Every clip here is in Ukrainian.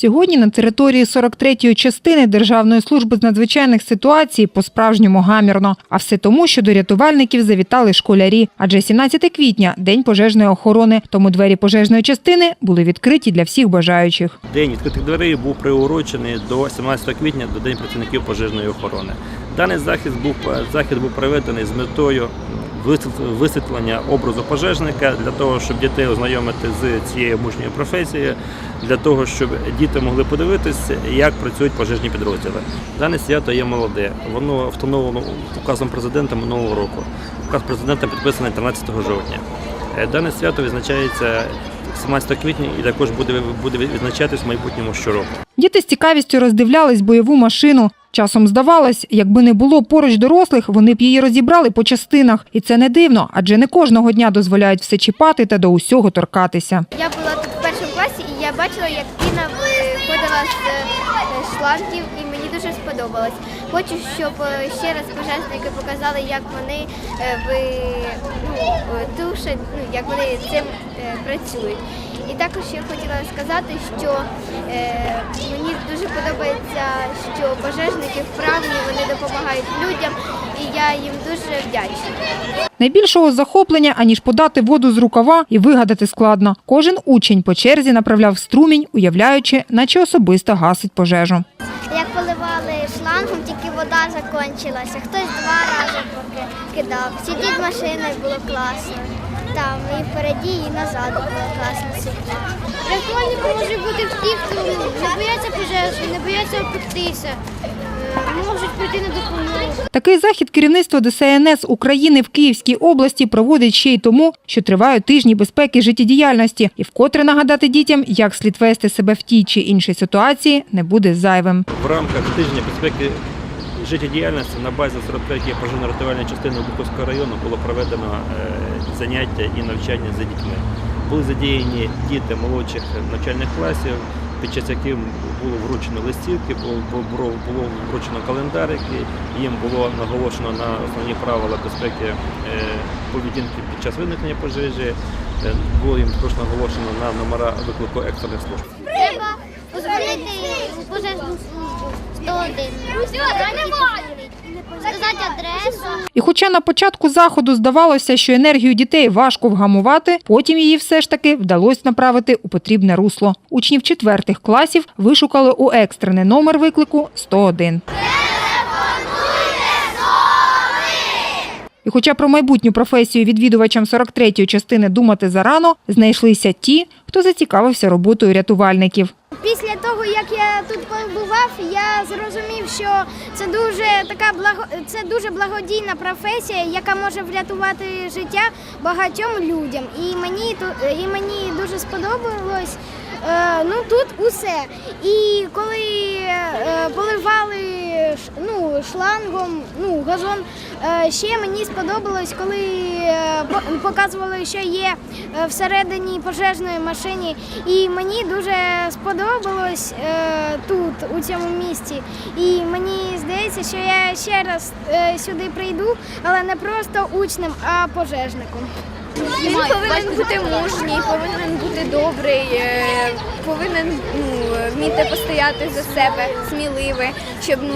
Сьогодні на території 43-ї частини Державної служби з надзвичайних ситуацій по-справжньому гамірно. А все тому, що до рятувальників завітали школярі. Адже 17 квітня – День пожежної охорони, тому двері пожежної частини були відкриті для всіх бажаючих. День відкритих дверей був приурочений до 17 квітня до День працівників пожежної охорони. Даний захід був захід був проведений з метою висвітлення образу пожежника для того, щоб дітей ознайомити з цією мужньою професією, для того, щоб діти могли подивитися, як працюють пожежні підрозділи. Дане свято є молоде. Воно встановлено указом президента минулого року. Указ президента підписаний 13 жовтня. Е, Дане свято відзначається 17 квітня і також буде, буде відзначатись в майбутньому щороку. Діти з цікавістю роздивлялись бойову машину. Часом здавалось, якби не було поруч дорослих, вони б її розібрали по частинах. І це не дивно, адже не кожного дня дозволяють все чіпати та до усього торкатися. Я була тут в першому класі і я бачила, як Тіна виходила з е, шлангів, і мені дуже сподобалось. Хочу, щоб е, ще раз пожежники показали, як вони е, ну, як вони цим е, працюють. І також я хотіла сказати, що е, мені дуже подобається, що пожежники вправні, вони допомагають людям, і я їм дуже вдячна. Найбільшого захоплення, аніж подати воду з рукава і вигадати складно. Кожен учень по черзі направляв струмінь, уявляючи, наче особисто гасить пожежу. Шлангом, тільки вода закінчилася. Хтось два рази кидав. Сидіть машиною було класно. Там і впереді, і назад було класно сидіти. Рятувальники може бути в хто не бояться пожежі, не бояться опектися, можуть прийти на допомогу. Такий захід керівництво ДСНС України в Київській області проводить ще й тому, що тривають тижні безпеки життєдіяльності, і вкотре нагадати дітям, як слід вести себе в тій чи іншій ситуації, не буде зайвим. В рамках тижня безпеки життєдіяльності на базі 43-ї пожежно-рятувальної частини Буковського району було проведено е, заняття і навчання за дітьми. Були задіяні діти молодших навчальних класів, під час яких було вручено листівки, було, вручено календарики, їм було наголошено на основні правила безпеки е, поведінки під час виникнення пожежі. Е, Було їм також наголошено на номера виклику екстрених служб. Треба позвонити пожежну службу 101. Сказати адресу. І хоча на початку заходу здавалося, що енергію дітей важко вгамувати, потім її все ж таки вдалося направити у потрібне русло. Учнів четвертих класів вишукали у екстрений номер виклику 101. І хоча про майбутню професію відвідувачам 43-ї частини думати зарано, знайшлися ті, хто зацікавився роботою рятувальників. Після того, як я тут побував, я зрозумів, що це дуже така благо... це дуже благодійна професія, яка може врятувати життя багатьом людям. І мені і мені дуже сподобалось. Е, ну тут усе. І коли е, поливали ну, шлангом, ну газон, ще мені сподобалось, коли е, показували, що є е, всередині пожежної машини, І мені дуже сподобалось е, тут, у цьому місці. І мені здається, що я ще раз е, сюди прийду, але не просто учнем, а пожежником. Він повинен бути мужній, повинен бути добрий, е, повинен ну, вміти постояти за себе, сміливий, щоб ну,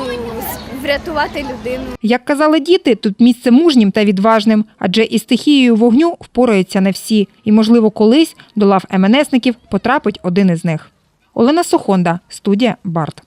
врятувати людину. Як казали діти, тут місце мужнім та відважним, адже із стихією вогню впораються не всі. І, можливо, колись до лав МНСників потрапить один із них. Олена Сохонда, студія Барт.